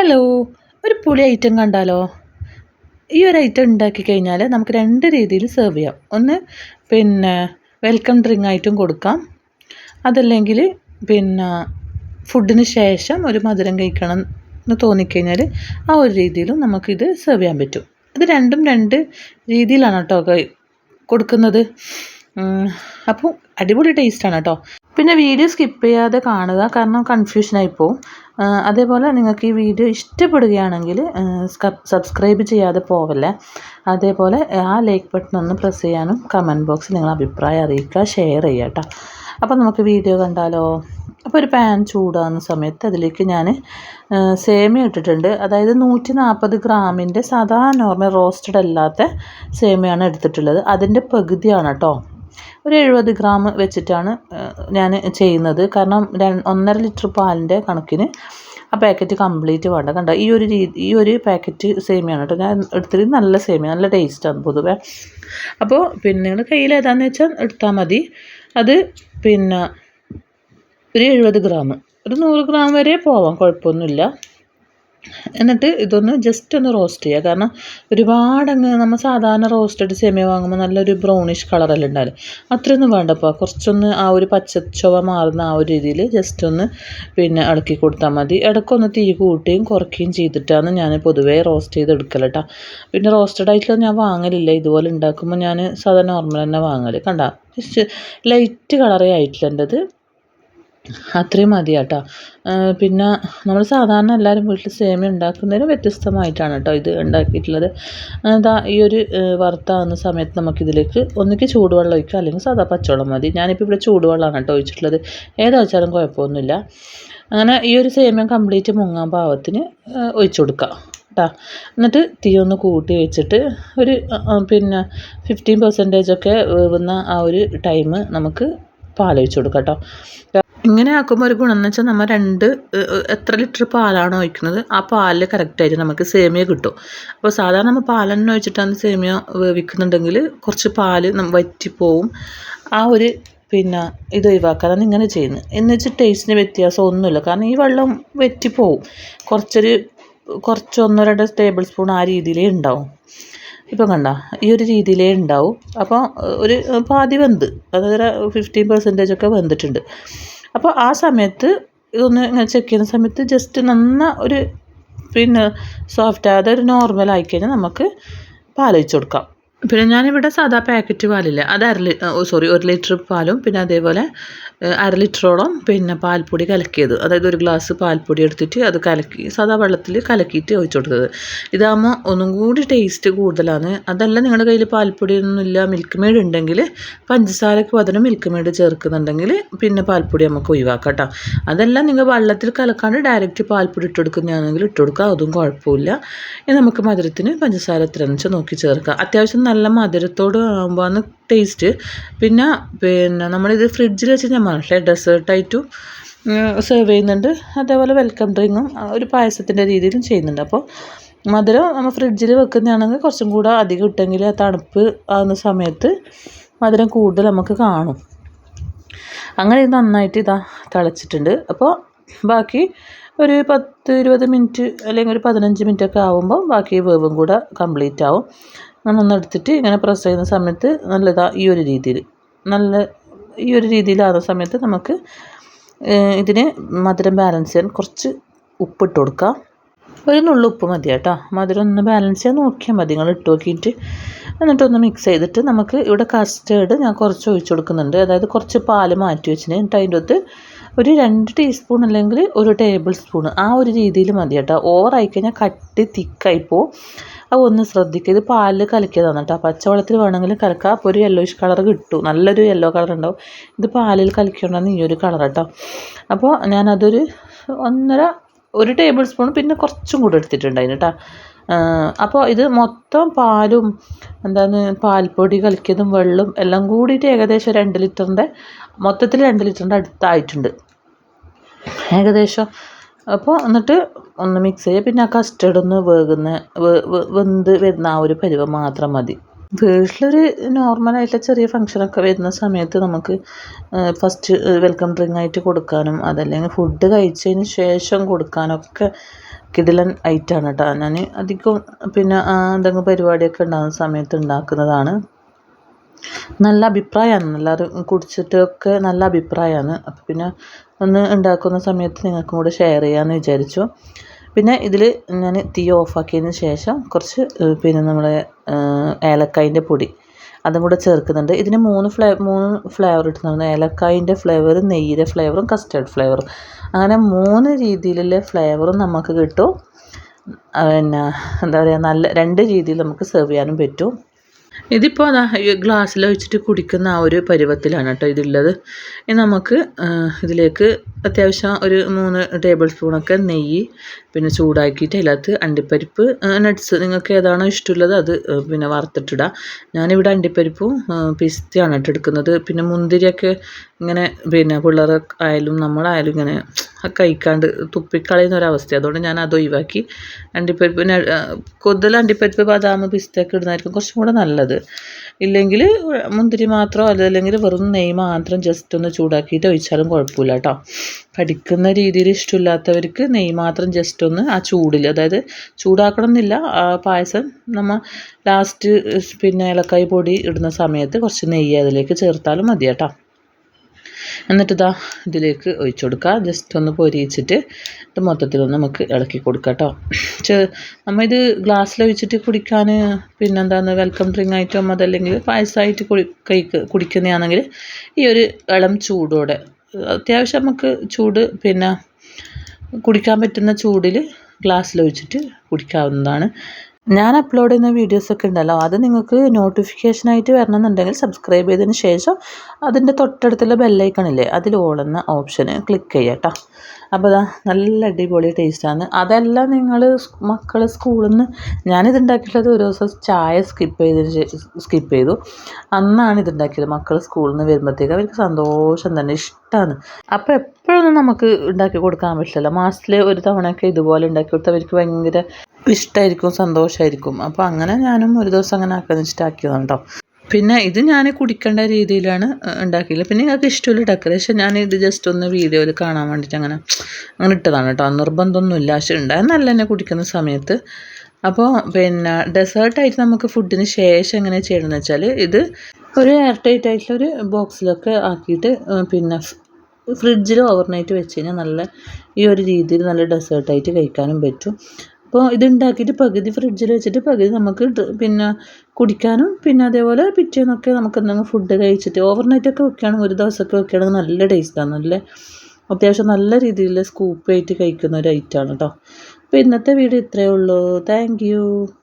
Hello ഒരു പുളി item കണ്ടാലോ? ഈ ഒരു ഐറ്റം ഉണ്ടാക്കി കഴിഞ്ഞാൽ നമുക്ക് രണ്ട് രീതിയിൽ സെർവ് ചെയ്യാം. ഒന്ന് പിന്നെ വെൽക്കം ഡ്രിങ്ക് ആയിട്ടും കൊടുക്കാം. അതല്ലെങ്കിൽ പിന്നെ ഫുഡിന് ശേഷം ഒരു മധുരം കഴിക്കണം എന്ന് തോന്നിക്കഴിഞ്ഞാൽ ആ ഒരു രീതിയിലും നമുക്കിത് സെർവ് ചെയ്യാൻ പറ്റും. ഇത് രണ്ടും രണ്ട് രീതിയിലാണ് കേട്ടോ കൊടുക്കുന്നത്. അപ്പോൾ അടിപൊളി ടേസ്റ്റാണ് കേട്ടോ. പിന്നെ വീഡിയോ സ്കിപ്പ് ചെയ്യാതെ കാണുക കാരണം കൺഫ്യൂഷനായി പോവും. അതേപോലെ നിങ്ങൾക്ക് ഈ വീഡിയോ ഇഷ്ടപ്പെടുകയാണെങ്കിൽ സബ്സ്ക്രൈബ് ചെയ്യാതെ പോവല്ല? അതേപോലെ ആ ലൈക്ക് ബട്ടൺ ഒന്ന് പ്രസ് ചെയ്യാനും കമന്റ് ബോക്സിൽ നിങ്ങൾ അഭിപ്രായം അറിയിക്കുക ഷെയർ ചെയ്യുക കേട്ടോ. അപ്പോൾ നമുക്ക് വീഡിയോ കണ്ടാലോ? അപ്പോൾ ഒരു പാൻ ചൂടാകുന്ന സമയത്ത് അതിലേക്ക് ഞാൻ സേമിയ ഇട്ടിട്ടുണ്ട്. അതായത് നൂറ്റി നാൽപ്പത് ഗ്രാമിന്റെ സാധാ നോർമൽ റോസ്റ്റഡ് അല്ലാത്ത സേമിയാണ് എടുത്തിട്ടുള്ളത്. അതിന്റെ പകുതിയാണ് കേട്ടോ. ഒരു എഴുപത് ഗ്രാം വെച്ചിട്ടാണ് ഞാൻ ചെയ്യുന്നത്. കാരണം ഒന്നര ലിറ്റർ പാലിന്റെ കണക്കിന് ആ പാക്കറ്റ് കംപ്ലീറ്റ് വേണ്ട. കണ്ട? ഈ ഒരു രീതി ഈ ഒരു പാക്കറ്റ് സേമിയാണ് കേട്ടോ ഞാൻ എടുത്തിട്ട് നല്ല സേമിയ നല്ല ടേസ്റ്റാണ് പൊതുവേ. അപ്പോൾ പിന്നെ നിങ്ങൾ കയ്യിൽ ഏതാണെന്ന് വെച്ചാൽ എടുത്താൽ മതി. അത് പിന്നെ ഒരു എഴുപത് ഗ്രാം ഒരു നൂറ് ഗ്രാം വരെ പോവാം. കുഴപ്പമൊന്നുമില്ല. എന്നിട്ട് ഇതൊന്ന് ജസ്റ്റ് ഒന്ന് റോസ്റ്റ് ചെയ്യുക. കാരണം ഒരുപാടങ്ങ് നമ്മൾ സാധാരണ റോസ്റ്റഡ് സേമിയ വാങ്ങുമ്പോൾ നല്ലൊരു ബ്രൗണിഷ് കളറെല്ലാം ഉണ്ടാവില്ല അത്രയൊന്നും വേണ്ടപ്പോൾ കുറച്ചൊന്ന് ആ ഒരു പച്ചച്ചുവ മാറുന്ന ആ ഒരു രീതിയിൽ ജസ്റ്റ് ഒന്ന് പിന്നെ ഇളക്കി കൊടുത്താൽ മതി. ഇടയ്ക്കൊന്ന് തീ കൂട്ടുകയും കുറയ്ക്കുകയും ചെയ്തിട്ടാണ് ഞാൻ പൊതുവേ റോസ്റ്റ് ചെയ്ത് എടുക്കൽ പിന്നെ റോസ്റ്റഡ് ആയിട്ടുള്ള ഞാൻ വാങ്ങലില്ല. ഇതുപോലെ ഉണ്ടാക്കുമ്പോൾ ഞാൻ സാധാരണ നോർമൽ തന്നെ വാങ്ങൽ കണ്ട? ജസ്റ്റ് ലൈറ്റ് കളറേ ആയിട്ടില്ല എന്റെത് അത്രയും മതി കേട്ടോ പിന്നെ നമ്മൾ സാധാരണ എല്ലാവരും വീട്ടിൽ സേമിയ ഉണ്ടാക്കുന്നതിന് വ്യത്യസ്തമായിട്ടാണ് കേട്ടോ ഇത് ഉണ്ടാക്കിയിട്ടുള്ളത്. അതാ ഈ ഒരു വറുത്താകുന്ന സമയത്ത് നമുക്കിതിലേക്ക് ഒന്നിക്ക് ചൂടുവെള്ളം ഒഴിക്കുക അല്ലെങ്കിൽ സാധാ പച്ചവെള്ളം മതി. ഞാനിപ്പോൾ ഇവിടെ ചൂടുവെള്ളമാണ് കേട്ടോ ഒഴിച്ചിട്ടുള്ളത്. ഏതാ വെച്ചാലും കുഴപ്പമൊന്നുമില്ല. അങ്ങനെ ഈ ഒരു സേമിയ കംപ്ലീറ്റ് മുങ്ങാൻ പാവത്തിന് ഒഴിച്ചു കൊടുക്കുക കേട്ടോ. എന്നിട്ട് തീ ഒന്ന് കൂട്ടി വെച്ചിട്ട് ഒരു പിന്നെ ഫിഫ്റ്റീൻ പെർസെന്റേജ് ഒക്കെ വേവുന്ന ആ ഒരു ടൈം നമുക്ക് പാലൊഴിച്ച് കൊടുക്കാം കേട്ടോ. ഇങ്ങനെ ആക്കുമ്പോൾ ഒരു ഗുണം എന്ന് വെച്ചാൽ നമ്മൾ രണ്ട് എത്ര ലിറ്റർ പാലാണ് ഒഴിക്കുന്നത് ആ പാലിൽ കറക്റ്റായിട്ട് നമുക്ക് സേമിയ കിട്ടും. അപ്പോൾ സാധാരണ നമ്മൾ പാലെണ്ണ ഒഴിച്ചിട്ടാണ് സേമിയ വേവിക്കുന്നുണ്ടെങ്കിൽ കുറച്ച് പാൽ വറ്റിപ്പോവും. ആ ഒരു പിന്നെ ഇത് ഒഴിവാക്കാനാണ് ഇങ്ങനെ ചെയ്യുന്നത്. എന്ന് വെച്ചാൽ ടേസ്റ്റിന് വ്യത്യാസം ഒന്നുമില്ല. കാരണം ഈ വെള്ളം വറ്റിപ്പോവും. കുറച്ചൊരു കുറച്ചൊന്നോ രണ്ടോ ടേബിൾ സ്പൂൺ ആ രീതിയിലേ ഉണ്ടാവും. ഇപ്പം കണ്ട ഈ ഒരു രീതിയിലേ ഉണ്ടാവും. അപ്പോൾ ഒരു പാതി വെന്ത് അതായത് ഫിഫ്റ്റീൻ പെർസെന്റേജ് ഒക്കെ വെന്തിട്ടുണ്ട്. അപ്പോൾ ആ സമയത്ത് ഇതൊന്ന് ഇങ്ങനെ ചെക്ക് ചെയ്യുന്ന സമയത്ത് ജസ്റ്റ് നന്ന ഒരു പിന്നെ സോഫ്റ്റ് അതൊരു നോർമൽ ആയി ആയിക്കഴിഞ്ഞാൽ നമുക്ക് പാലൊഴിച്ച് കൊടുക്കാം. പിന്നെ ഞാനിവിടെ സാധാ പാക്കറ്റ് പാലില്ല അത് അര സോറി ഒരു ലിറ്റർ പാലും പിന്നെ അതേപോലെ അര ലിറ്ററോളം പിന്നെ പാൽപ്പൊടി കലക്കിയത്. അതായത് ഒരു ഗ്ലാസ് പാൽപ്പൊടി എടുത്തിട്ട് അത് കലക്കി സാധാ വെള്ളത്തിൽ കലക്കിയിട്ട് ഒഴിച്ചു കൊടുത്തത്. ഇതാകുമ്പോൾ ഒന്നും കൂടി ടേസ്റ്റ് കൂടുതലാണ്. അതല്ല നിങ്ങളുടെ കയ്യിൽ പാൽപ്പൊടി ഒന്നുമില്ല മിൽക്ക് മെയ്ഡ് ഉണ്ടെങ്കിൽ പഞ്ചസാരക്ക് പകരം മിൽക്ക് മെയ്ഡ് ചേർക്കുന്നുണ്ടെങ്കിൽ പിന്നെ പാൽപ്പൊടി നമുക്ക് ഒഴിവാക്കാം കേട്ടോ അതല്ല നിങ്ങൾ വെള്ളത്തിൽ കലക്കാണ്ട് ഡയറക്റ്റ് പാൽപ്പൊടി ഇട്ട് കൊടുക്കുന്നതാണെങ്കിൽ ഇട്ട് കൊടുക്കുക അതും കുഴപ്പമില്ല. ഇനി നമുക്ക് മധുരത്തിന് പഞ്ചസാര എത്ര വെച്ചാൽ നോക്കി ചേർക്കാം. അത്യാവശ്യം നല്ല മധുരത്തോട് ആകുമ്പോൾ ടേസ്റ്റ് പിന്നെ പിന്നെ നമ്മളിത് ഫ്രിഡ്ജിൽ വെച്ച് മനസ്സിലെ ഡെസേർട്ടായിട്ടും സെർവ് ചെയ്യുന്നുണ്ട്. അതേപോലെ വെൽക്കം ഡ്രിങ്കും ഒരു പായസത്തിന്റെ രീതിയിലും ചെയ്യുന്നുണ്ട്. അപ്പോൾ മധുരം നമ്മൾ ഫ്രിഡ്ജിൽ വെക്കുന്നതാണെങ്കിൽ കുറച്ചും കൂടെ അധികം ഇട്ടെങ്കിൽ ആ തണുപ്പ് ആകുന്ന സമയത്ത് മധുരം കൂടുതൽ നമുക്ക് കാണും. അങ്ങനെ ഇത് നന്നായിട്ട് ഇതാ തിളച്ചിട്ടുണ്ട്. അപ്പോൾ ബാക്കി ഒരു പത്ത് ഇരുപത് മിനിറ്റ് അല്ലെങ്കിൽ ഒരു പതിനഞ്ച് മിനിറ്റ് ഒക്കെ ആകുമ്പോൾ ബാക്കി വേവും കൂടെ കംപ്ലീറ്റ് ആവും. നമ്മളൊന്നെടുത്തിട്ട് ഇങ്ങനെ പ്രസ് ചെയ്യുന്ന സമയത്ത് നല്ലതാ ഈ ഒരു രീതിയിൽ. നല്ല ഈ ഒരു രീതിയിലാകുന്ന സമയത്ത് നമുക്ക് ഇതിന് മധുരം ബാലൻസ് ചെയ്യാൻ കുറച്ച് ഉപ്പിട്ട് കൊടുക്കാം. ഒരു നുള്ളു ഉപ്പ് മതി കേട്ടോ. മധുരം ഒന്ന് ബാലൻസ് ചെയ്യാൻ നോക്കിയാൽ മതി. നിങ്ങൾ ഇട്ട് നോക്കിയിട്ട് എന്നിട്ടൊന്ന് മിക്സ് ചെയ്തിട്ട് നമുക്ക് ഇവിടെ കസ്റ്റേർഡ് ഞാൻ കുറച്ച് ഒഴിച്ചു കൊടുക്കുന്നുണ്ട്. അതായത് കുറച്ച് പാൽ മാറ്റി വെച്ചിന്. എന്നിട്ട് അതിന്റെ അകത്ത് ഒരു രണ്ട് ടീസ്പൂൺ അല്ലെങ്കിൽ ഒരു ടേബിൾ സ്പൂൺ ആ ഒരു രീതിയിൽ മതി കേട്ടോ. ഓവറായി കഴിഞ്ഞാൽ കട്ടി തിക്കായി പോവും. അത് ഒന്ന് ശ്രദ്ധിക്കുക ഇത് പാലിൽ കലക്കിയതാണ് കേട്ടോ. പച്ചവെള്ളത്തിൽ വേണമെങ്കിൽ കലക്കാം. അപ്പോൾ ഒരു യെല്ലോയിഷ് കളർ കിട്ടും. നല്ലൊരു യെല്ലോ കളർ ഉണ്ടാവും. ഇത് പാലിൽ കലക്കിയതാണ് ഈ ഒരു കളർ കേട്ടോ. അപ്പോൾ ഞാനതൊരു ഒന്നര ഒരു ടേബിൾ സ്പൂൺ പിന്നെ കുറച്ചും കൂടെ എടുത്തിട്ടുണ്ടായിരുന്നു കേട്ടോ. അപ്പോൾ ഇത് മൊത്തം പാലും എന്താണ് പാൽപ്പൊടി കലക്കിയതും വെള്ളം എല്ലാം കൂടിയിട്ട് ഏകദേശം രണ്ട് ലിറ്ററിന്റെ മൊത്തത്തിൽ രണ്ട് ലിറ്ററിന്റെ അടുത്തായിട്ടുണ്ട്. ഏകദേശം. അപ്പോൾ എന്നിട്ട് ഒന്ന് മിക്സ് ചെയ്യുക പിന്നെ ആ കസ്റ്റർഡ് ഒന്ന് വേകുന്ന വെന്ത് വരുന്ന ആ ഒരു പരുവം മാത്രം മതി. വീട്ടിലൊരു നോർമലായിട്ടുള്ള ചെറിയ ഫങ്ഷനൊക്കെ വരുന്ന സമയത്ത് നമുക്ക് ഫസ്റ്റ് വെൽക്കം ഡ്രിങ്ക് ആയിട്ട് കൊടുക്കാനും അതല്ലെങ്കിൽ ഫുഡ് കഴിച്ചതിന് ശേഷം കൊടുക്കാനൊക്കെ കിടിലൻ ഐറ്റാണ് കേട്ടോ ഞാൻ അധികം പിന്നെ എന്തെങ്കിലും പരിപാടിയൊക്കെ ഉണ്ടാകുന്ന സമയത്ത് ഉണ്ടാക്കുന്നതാണ്. നല്ല അഭിപ്രായമാണ് എല്ലാവരും കുടിച്ചിട്ടൊക്കെ നല്ല അഭിപ്രായമാണ് അപ്പം പിന്നെ ഒന്ന് ഉണ്ടാക്കുന്ന സമയത്ത് നിങ്ങൾക്കും കൂടെ ഷെയർ ചെയ്യാമെന്ന് വിചാരിച്ചു. പിന്നെ ഇതിൽ ഞാൻ തീ ഓഫാക്കിയതിന് ശേഷം കുറച്ച് പിന്നെ നമ്മുടെ ഏലക്കായിന്റെ പൊടി അതും കൂടെ ചേർക്കുന്നുണ്ട്. ഇതിന് മൂന്ന് ഫ്ലേ മൂന്ന് ഫ്ലേവർ ഇട്ടുന്നുണ്ട് ഏലക്കായിന്റെ ഫ്ലേവർ നെയ്യിലെ ഫ്ലേവറും കസ്റ്റേർഡ് ഫ്ലേവറും അങ്ങനെ മൂന്ന് രീതിയിലുള്ള ഫ്ലേവറും നമുക്ക് കിട്ടും. പിന്നെ എന്താ പറയുക നല്ല രണ്ട് രീതിയിൽ നമുക്ക് സെർവ് ചെയ്യാനും പറ്റും. ഇതിപ്പോൾ അതാ ഗ്ലാസ്സിൽ വെച്ചിട്ട് കുടിക്കുന്ന ആ ഒരു പരുവത്തിലാണ് കേട്ടോ ഇതുള്ളത്. ഇനി നമുക്ക് ഇതിലേക്ക് അത്യാവശ്യം ഒരു മൂന്ന് ടേബിൾ സ്പൂണൊക്കെ നെയ്യ് പിന്നെ ചൂടാക്കിയിട്ട് അതിനകത്ത് അണ്ടിപ്പരിപ്പ് നട്ട്സ് നിങ്ങൾക്ക് ഏതാണോ ഇഷ്ടമുള്ളത് അത് പിന്നെ വറുത്തിട്ടിടാം. ഞാനിവിടെ അണ്ടിപ്പരിപ്പും പിസ്തയാണ് കേട്ടോ എടുക്കുന്നത്. പിന്നെ മുന്തിരിയൊക്കെ ഇങ്ങനെ പിന്നെ പിള്ളേർ ആയാലും നമ്മളായാലും ഇങ്ങനെ കഴിക്കാണ്ട് തുപ്പിക്കളയുന്ന ഒരവസ്ഥ അതുകൊണ്ട് ഞാൻ അത് ഒഴിവാക്കി. അണ്ടിപ്പരിപ്പ് പിന്നെ കൂടുതൽ അണ്ടിപ്പരിപ്പ് ബദാം പിസ്തയൊക്കെ ഇടുന്നതായിരിക്കും കുറച്ചും കൂടെ നല്ലത്. ഇല്ലെങ്കിൽ മുന്തിരി മാത്രമോ അല്ലെങ്കിൽ വെറും നെയ് മാത്രം ജസ്റ്റ് ഒന്ന് ചൂടാക്കിയിട്ട് ഒഴിച്ചാലും കുഴപ്പമില്ല കേട്ടോ. കടിക്കുന്ന രീതിയിൽ ഇഷ്ടമില്ലാത്തവർക്ക് നെയ് മാത്രം ജസ്റ്റ് ഒന്ന് ആ ചൂടിൽ അതായത് ചൂടാക്കണം എന്നില്ല പായസം നമ്മൾ ലാസ്റ്റ് പിന്നെ ഏലക്കായ് പൊടി ഇടുന്ന സമയത്ത് കുറച്ച് നെയ്യ് അതിലേക്ക് ചേർത്താലും മതി കേട്ടോ. എന്നിട്ട് ഇതാ ഇതിലേക്ക് ഒഴിച്ചു കൊടുക്കുക. ജസ്റ്റ് ഒന്ന് പൊരിയിച്ചിട്ട് ഇത് മൊത്തത്തിലൊന്ന് നമുക്ക് ഇളക്കി കൊടുക്കാം കേട്ടോ നമ്മൾ ഇത് ഗ്ലാസ്സിൽ ഒഴിച്ചിട്ട് കുടിക്കാൻ പിന്നെന്താണ് വെൽക്കം ഡ്രിങ്ക് ആയിട്ടോ അതല്ലെങ്കിൽ പായസമായിട്ട് കുടി കഴിക്ക് കുടിക്കുന്നതാണെങ്കിൽ ഈ ഒരു ഇളം ചൂടോടെ അത്യാവശ്യം നമുക്ക് ചൂട് പിന്നെ കുടിക്കാൻ പറ്റുന്ന ചൂടിൽ ഗ്ലാസ്സിൽ ഒഴിച്ചിട്ട് കുടിക്കാവുന്നതാണ്. ഞാൻ അപ്ലോഡ് ചെയ്യുന്ന വീഡിയോസൊക്കെ ഉണ്ടല്ലോ അത് നിങ്ങൾക്ക് നോട്ടിഫിക്കേഷനായിട്ട് വരണമെന്നുണ്ടെങ്കിൽ സബ്സ്ക്രൈബ് ചെയ്തതിന് ശേഷം അതിന്റെ തൊട്ടടുത്തുള്ള ബെല്ലൈക്കണില്ലേ അതിൽ ഓളുന്ന ഓപ്ഷന് ക്ലിക്ക് ചെയ്യുക കേട്ടോ അപ്പോൾ അതാ നല്ല അടിപൊളി ടേസ്റ്റാണ് അതെല്ലാം നിങ്ങൾ മക്കൾ സ്കൂളിൽ നിന്ന് ഞാനിത് ഉണ്ടാക്കിയിട്ടുള്ളത് ഒരു ദിവസം ചായ സ്കിപ്പ് ചെയ്തതിന് സ്കിപ്പ് ചെയ്തു. അന്നാണ് ഇതുണ്ടാക്കിയത് മക്കൾ സ്കൂളിൽ നിന്ന് വരുമ്പോഴത്തേക്ക് അവർക്ക് സന്തോഷം തന്നെ ഇഷ്ടമാണ് അപ്പോൾ എപ്പോഴൊന്നും നമുക്ക് ഉണ്ടാക്കി കൊടുക്കാൻ പറ്റില്ല മാസത്തിൽ ഒരു തവണയൊക്കെ ഇതുപോലെ ഉണ്ടാക്കി കൊടുത്താൽ അവർക്ക് ഭയങ്കര ഇഷ്ടമായിരിക്കും സന്തോഷമായിരിക്കും അപ്പോൾ അങ്ങനെ ഞാനും ഒരു ദിവസം അങ്ങനെ ആക്കാൻ വെച്ചിട്ട് ആക്കിയതാണ് കേട്ടോ പിന്നെ ഇത് ഞാൻ കുടിക്കേണ്ട രീതിയിലാണ് ഉണ്ടാക്കിയില്ല പിന്നെ നിങ്ങൾക്ക് ഇഷ്ടമുള്ള ഡെക്കറേഷൻ ഞാൻ ഇത് ജസ്റ്റ് ഒന്ന് വീഡിയോയിൽ കാണാൻ വേണ്ടിയിട്ട് അങ്ങനെ അങ്ങനെ ഇട്ടതാണ് കേട്ടോ നിർബന്ധമൊന്നുമില്ല. പക്ഷെ ഉണ്ടായാൽ നല്ല തന്നെ കുടിക്കുന്ന സമയത്ത്. അപ്പോൾ പിന്നെ ഡെസേർട്ടായിട്ട് നമുക്ക് ഫുഡിന് ശേഷം എങ്ങനെ ചെയ്യണമെന്ന് വെച്ചാൽ ഇത് ഒരു എയർ ടൈറ്റ് ആയിട്ടുള്ള ഒരു ബോക്സിലൊക്കെ ആക്കിയിട്ട് പിന്നെ ഫ്രിഡ്ജിൽ ഓവർനൈറ്റ് വെച്ച് കഴിഞ്ഞാൽ നല്ല ഈ ഒരു രീതിയിൽ നല്ല ഡെസേർട്ടായിട്ട് കഴിക്കാനും പറ്റും. അപ്പോൾ ഇത് ഉണ്ടാക്കിയിട്ട് പകുതി ഫ്രിഡ്ജിൽ വെച്ചിട്ട് പകുതി നമുക്ക് പിന്നെ കുടിക്കാനും പിന്നെ അതേപോലെ പിറ്റേന്നൊക്കെ നമുക്ക് എന്തെങ്കിലും ഫുഡ് കഴിച്ചിട്ട് ഓവർനൈറ്റൊക്കെ വെക്കുകയാണെങ്കിൽ ഒരു ദിവസമൊക്കെ വെക്കുകയാണെങ്കിൽ നല്ല ടേസ്റ്റാണ് നല്ല അത്യാവശ്യം നല്ല രീതിയിൽ സ്കൂപ്പ് ആയിട്ട് കഴിക്കുന്ന ഒരു ഐറ്റമാണ് കേട്ടോ അപ്പോൾ ഇന്നത്തെ വീഡിയോ ഇത്രയേ ഉള്ളൂ. താങ്ക്